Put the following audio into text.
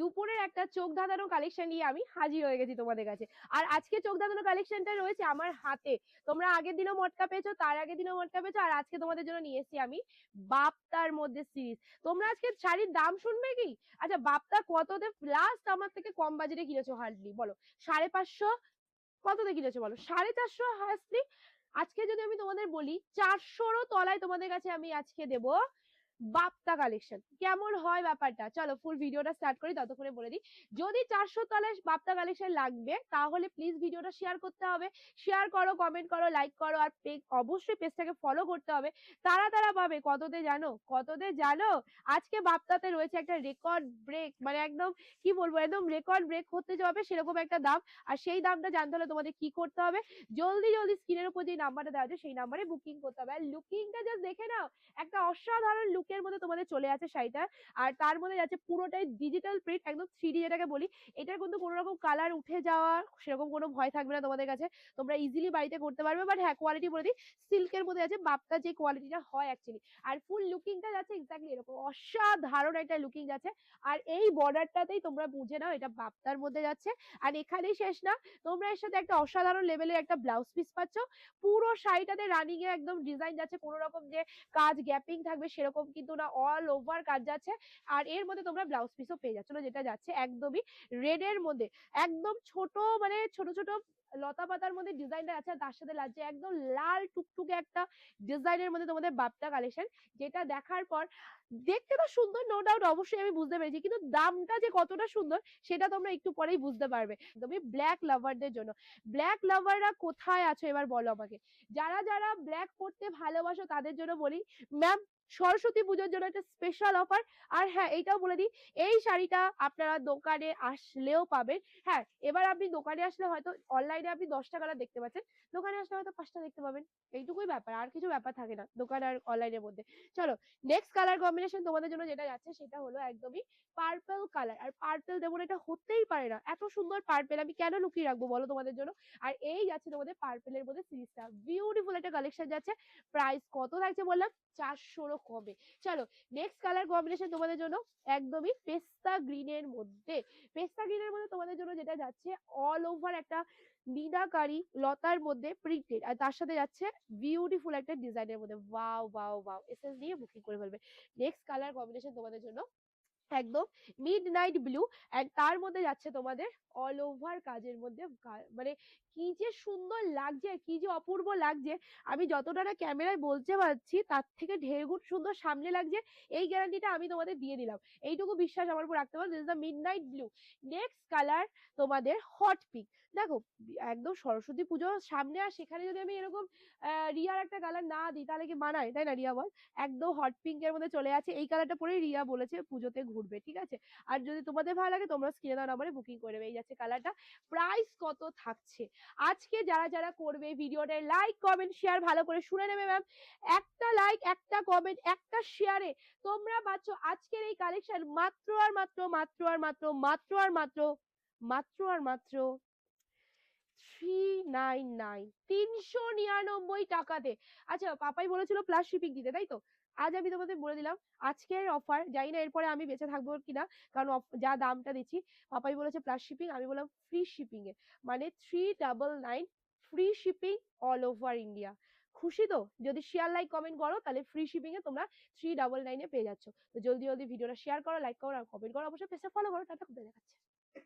দুপুরের একটা চোখ ধাঁধানো কালেকশন নিয়ে আমি হাজির হয়ে গেছি তোমাদের কাছে। আর আজকে চোখ ধাঁধানো কালেকশনটা রয়েছে আমার হাতে। তোমরা আগের দিনও মটকা পেয়েছ, তার আগের দিনও মটকা পেয়েছ, আর আজকে তোমাদের জন্য নিয়ে এসেছি আমি বাপ্তার মধ্যে সিরিজ তোমরা আজকে শাড়ির দাম শুনবে কি? আচ্ছা বাপ্তা কততে? লাস্ট আমার থেকে কম বাজেটে কিনেছো হার্ডলি বলো। সাড়ে পাঁচশো কততে কিনেছো, বলো? সাড়ে চারশো হাসলি আজকে যদি আমি তোমাদের বলি, চারশোরও তলায় তোমাদের কাছে আমি আজকে দেবো বাপ্তা কালেকশন কেমন হয় ব্যাপারটা? চলো ফুল ভিডিওটা স্টার্ট করি, ততক্ষণে বলে দিই। যদি চারশো তলায় বাপ্তা কালেকশন লাগবে, তাহলে প্লিজ ভিডিওটা শেয়ার করতে হবে। শেয়ার করো কমেন্ট করো লাইক করো, আর অবশ্যই পেজটাকে ফলো করতে হবে। তারা তারা পাবে? কততে জানো? কততে জানো? আজকে বাপ্তাতে রয়েছে একটা রেকর্ড ব্রেক মানে একদম, কি বলব, একদম রেকর্ড ব্রেক করতে যাবে সেরকম একটা দাম। আর সেই দামটা জানতে হলে তোমাদের কি করতে হবে? জলদি জলদি স্ক্রিনের উপর যে নাম্বারটা দেওয়া আছে, সেই নাম্বারে বুকিং করতে হবে। আর লুকিংটা জাস্ট দেখে নাও, একটা অসাধারণ লুকের মধ্যে তোমাদের চলে আছে শাড়িটা। আর তার মধ্যে যাচ্ছে পুরোটাই ডিজিটাল প্রিন্ট একদম থ্রি যেটাকে বলি। এটার কিন্তু কোনো রকম কালার উঠে যাওয়া, সেরকম কোনো ভয় থাকবে না তোমাদের কাছে। তোমরা ইজিলি বাড়িতে করতে পারবে। বাট হ্যাঁ কোয়ালিটি বলে দিই সিল্কের মধ্যে আছে বাপ্তা যে কোয়ালিটিটা হয় অ্যাকচুয়ালি আর ফুল লুকিংটা যাচ্ছে এক্স্যাক্টলি এরকম, অসাধারণ একটা লুকিং যাচ্ছে। আর এই বর্ডারটাতেই তোমরা বুঝে নাও, এটা বাপ্তার মধ্যে যাচ্ছে। আর এখানেই শেষ না, তোমরা এর সাথে একটা অসাধারণ লেভেলের একটা ব্লাউজ পিস পাচ্ছ। পুরো শাড়িটাতে রানিং এ একদম ডিজাইন যাচ্ছে, কোনো রকম যে কাজ গ্যাপিং থাকবে সেরকম কিন্তু না অল ওভার কাজ যাচ্ছে। আর এর মধ্যে তোমরা ব্লাউজ পিসও পেয়ে যাচ্ছ। যেটা যাচ্ছে একদমই রেড এর মধ্যে। একদম ছোট মানে ছোট ছোট লতা পাতার মধ্যে ডিজাইনটা আছে তার সাথে লাগছে একদম লাল টুকটুকে একটা ডিজাইনের মধ্যে তোমাদের বাপ্তা কালেকশন যেটা দেখার পর দেখতে তো সুন্দর নো ডাউট অবশ্যই আমি বুঝতে পেরেছি, কিন্তু দামটা যে কতটা সুন্দর সেটা তোমরা একটু পরেই বুঝতে পারবে তুমি ব্ল্যাক লাভারদের জন্য। ব্ল্যাক লাভাররা কোথায় আছো এবার বলো আমাকে? যারা যারা ব্ল্যাক পড়তে ভালোবাসো তাদের জন্য বলি ম্যাম সরস্বতী পুজোর জন্য একটা স্পেশাল অফার আর হ্যাঁ এইটাও বলে দিই, এই শাড়িটা আপনারা দোকানে আসলেও পাবেন। হ্যাঁ এবার আপনি দোকানে আসলে হয়তো অনলাইনে আপনি দশটা কালার দেখতে পাচ্ছেন। দোকানে আসলে হয়তো পাঁচটা দেখতে পাবেন। এইটুকুই ব্যাপার, আর কিছু ব্যাপার থাকে না দোকান আর অনলাইনের মধ্যে। চলো নেক্সট কালার কম্বিনেশন তোমাদের জন্য যেটা যাচ্ছে সেটা হলো একদমই পার্পল কালার আর পার্পল দেবো এটা হতেই পারে না। এত সুন্দর পার্পল আমি কেন লুকিয়ে রাখব বলো তোমাদের জন্য? আর এই যাচ্ছে তোমাদের পার্পেলের মধ্যে সিরিজটা। বিউটিফুল একটা কালেকশন যাচ্ছে। প্রাইস কত থাকছে বললাম? চারশোরও কমে। চলো নেক্সট কালার কম্বিনেশন তোমাদের জন্য একদমই পেস্তা গ্রিনের মধ্যে। পেস্তা গ্রিনের মধ্যে তোমাদের জন্য যেটা যাচ্ছে অল ওভার একটা মিনাকারি লতার মধ্যে প্রিন্টেড আর তার সাথে যাচ্ছে বিউটিফুল একটা ডিজাইনের মধ্যে। ওয়াও ওয়াও ওয়াও এসএস দিয়ে বুকিং করে ফেলবে। নেক্সট কালার কম্বিনেশন তোমাদের জন্য একদম। মিড নাইট ব্লু এন্ড তার মধ্যে যাচ্ছে তোমাদের অল ওভার কাজের মধ্যে মানে কি যে সুন্দর লাগছে, কি যে অপূর্ব লাগছে। আমি যতটা না ক্যামেরায় বলতে পারছি, তার থেকে ঢের গুণ সুন্দর সামনে লাগছে। এই গ্যারান্টিটা আমি তোমাদের দিয়ে দিলাম। এইটুকু বিশ্বাস আমার উপর রাখতে পারো this the midnight blue next colour তোমাদের হট পিঙ্ক দেখো, একদম সরস্বতী পুজো সামনে আর সেখানে যদি আমি এরকম রিয়ার একটা কালার না দিই, তাহলে কি মানায়? তাই না, রিয়া বল? একদম হট পিঙ্কের মধ্যে চলে আছে। এই কালারটা পরেই রিয়া বলেছে পুজোতে ঘুরবে, ঠিক আছে? আর যদি তোমাদের ভালো লাগে তোমরা স্ক্রিনে দেওয়া নাম্বারে বুকিং করে নেবে। এই যাচ্ছে কালারটা প্রাইস কত থাকছে? আজকে যারা যারা করবে ভিডিওটা লাইক কমেন্ট শেয়ার ভালো করে শুনে নেবে ম্যাম একটা লাইক একটা কমেন্ট একটা শেয়ারে তোমরা পাচ্ছ আজকের এই কালেকশন মাত্র আর মাত্র মাত্র আর মাত্র মাত্র আর মাত্র মাত্র আর মাত্র থ্রি নাইন নাইন, তিনশো নিরানব্বই টাকাতে আচ্ছা পাপাই বলেছিল প্লাস শিপিং দিতে, তাই তো? আজ আমি তোমাদের বলে দিলাম, আজকের অফার জানি না এরপরে আমি বেঁচে থাকব কিনা, কারণ যা দামটা দিচ্ছি, পাপাই বলেছে প্লাস শিপিং আমি বললাম ফ্রি শিপিং এ মানে three double nine free shipping all over India খুশি তো? যদি শেয়ার লাইক কমেন্ট করো, তাহলে ফ্রি শিপিং এ তোমরা থ্রি ডাবল নাইনে পেয়ে যাচ্ছ। তো জলদি জলদি ভিডিওটা শেয়ার করো লাইক করো, আর কমেন্ট করো, অবশ্যই পেজটা ফলো করো, টাটা দেখাচ্ছে